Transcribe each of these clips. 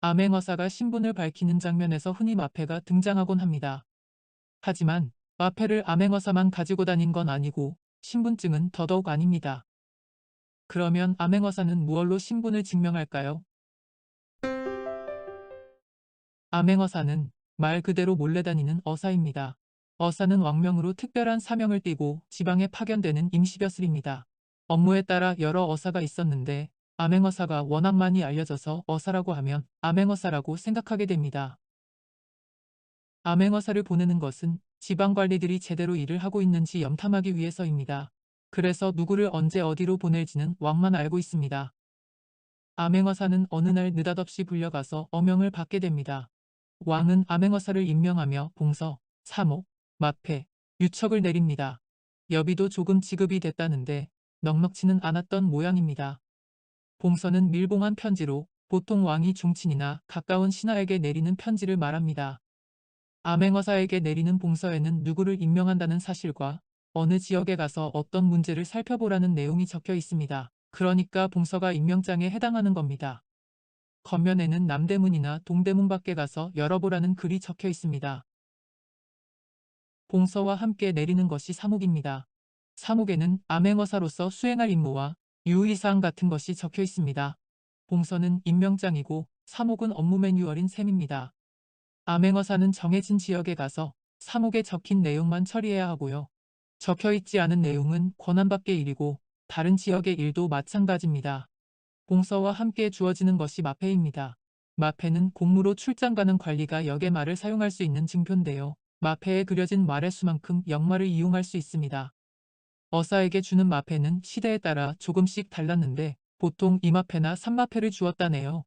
암행어사가 신분을 밝히는 장면에서 흔히 마패가 등장하곤 합니다. 하지만 마패를 암행어사만 가지고 다닌 건 아니고 신분증은 더더욱 아닙니다. 그러면 암행어사는 무얼로 신분을 증명할까요? 암행어사는 말 그대로 몰래 다니는 어사입니다. 어사는 왕명으로 특별한 사명을 띠고 지방에 파견되는 임시벼슬입니다. 업무에 따라 여러 어사가 있었는데 암행어사가 워낙 많이 알려져서 어사라고 하면 암행어사라고 생각하게 됩니다. 암행어사를 보내는 것은 지방관리들이 제대로 일을 하고 있는지 염탐하기 위해서입니다. 그래서 누구를 언제 어디로 보낼지는 왕만 알고 있습니다. 암행어사는 어느 날 느닷없이 불려가서 어명을 받게 됩니다. 왕은 암행어사를 임명하며 봉서, 사목, 마패, 유척을 내립니다. 여비도 조금 지급이 됐다는데 넉넉치는 않았던 모양입니다. 봉서는 밀봉한 편지로 보통 왕이 중친이나 가까운 신하에게 내리는 편지를 말합니다. 암행어사에게 내리는 봉서에는 누구를 임명한다는 사실과 어느 지역에 가서 어떤 문제를 살펴보라는 내용이 적혀 있습니다. 그러니까 봉서가 임명장에 해당하는 겁니다. 겉면에는 남대문이나 동대문 밖에 가서 열어보라는 글이 적혀 있습니다. 봉서와 함께 내리는 것이 사목입니다. 사목에는 암행어사로서 수행할 임무와 유의사항 같은 것이 적혀 있습니다. 봉서는 임명장이고 사목은 업무 매뉴얼인 셈입니다. 암행어사는 정해진 지역에 가서 사목에 적힌 내용만 처리해야 하고요. 적혀 있지 않은 내용은 권한밖의 일이고 다른 지역의 일도 마찬가지입니다. 봉서와 함께 주어지는 것이 마패입니다. 마패는 공무로 출장 가는 관리가 역의 말을 사용할 수 있는 증표인데요. 마패에 그려진 말의 수만큼 역말을 이용할 수 있습니다. 어사에게 주는 마패는 시대에 따라 조금씩 달랐는데 보통 이마패나 삼마패를 주었다네요.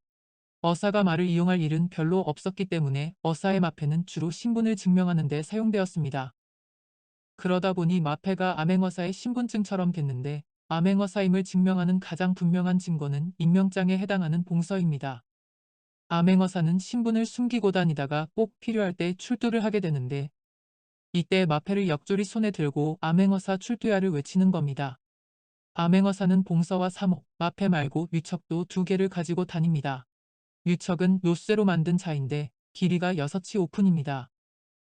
어사가 말을 이용할 일은 별로 없었기 때문에 어사의 마패는 주로 신분을 증명하는 데 사용되었습니다. 그러다 보니 마패가 암행어사의 신분증처럼 됐는데 암행어사임을 증명하는 가장 분명한 증거는 임명장에 해당하는 봉서입니다. 암행어사는 신분을 숨기고 다니다가 꼭 필요할 때 출두를 하게 되는데 이때 마패를 역조리 손에 들고 암행어사 출두야를 외치는 겁니다. 암행어사는 봉서와 사목, 마패 말고 위척도 두 개를 가지고 다닙니다. 유척은 노쇠로 만든 자인데 길이가 6이 오픈입니다.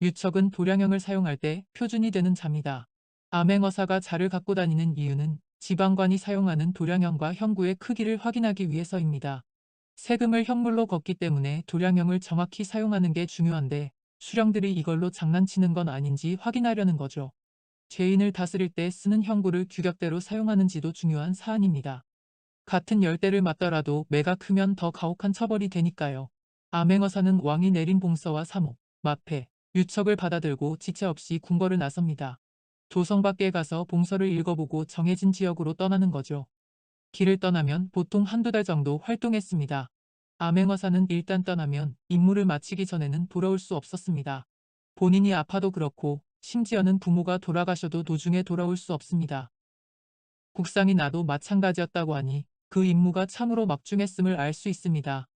유척은 도량형을 사용할 때 표준이 되는 자입니다. 암행어사가 자를 갖고 다니는 이유는 지방관이 사용하는 도량형과 형구의 크기를 확인하기 위해서입니다. 세금을 현물로 걷기 때문에 도량형을 정확히 사용하는 게 중요한데 수령들이 이걸로 장난치는 건 아닌지 확인하려는 거죠. 죄인을 다스릴 때 쓰는 형구를 규격대로 사용하는지도 중요한 사안입니다. 같은 열대를 맞더라도 매가 크면 더 가혹한 처벌이 되니까요. 암행어사는 왕이 내린 봉서와 사목, 마패, 유척을 받아들고 지체 없이 궁궐을 나섭니다. 도성 밖에 가서 봉서를 읽어보고 정해진 지역으로 떠나는 거죠. 길을 떠나면 보통 한두 달 정도 활동했습니다. 암행화사는 일단 떠나면 임무를 마치기 전에는 돌아올 수 없었습니다. 본인이 아파도 그렇고 심지어는 부모가 돌아가셔도 도중에 돌아올 수 없습니다. 국상이 나도 마찬가지였다고 하니 그 임무가 참으로 막중했음을 알 수 있습니다.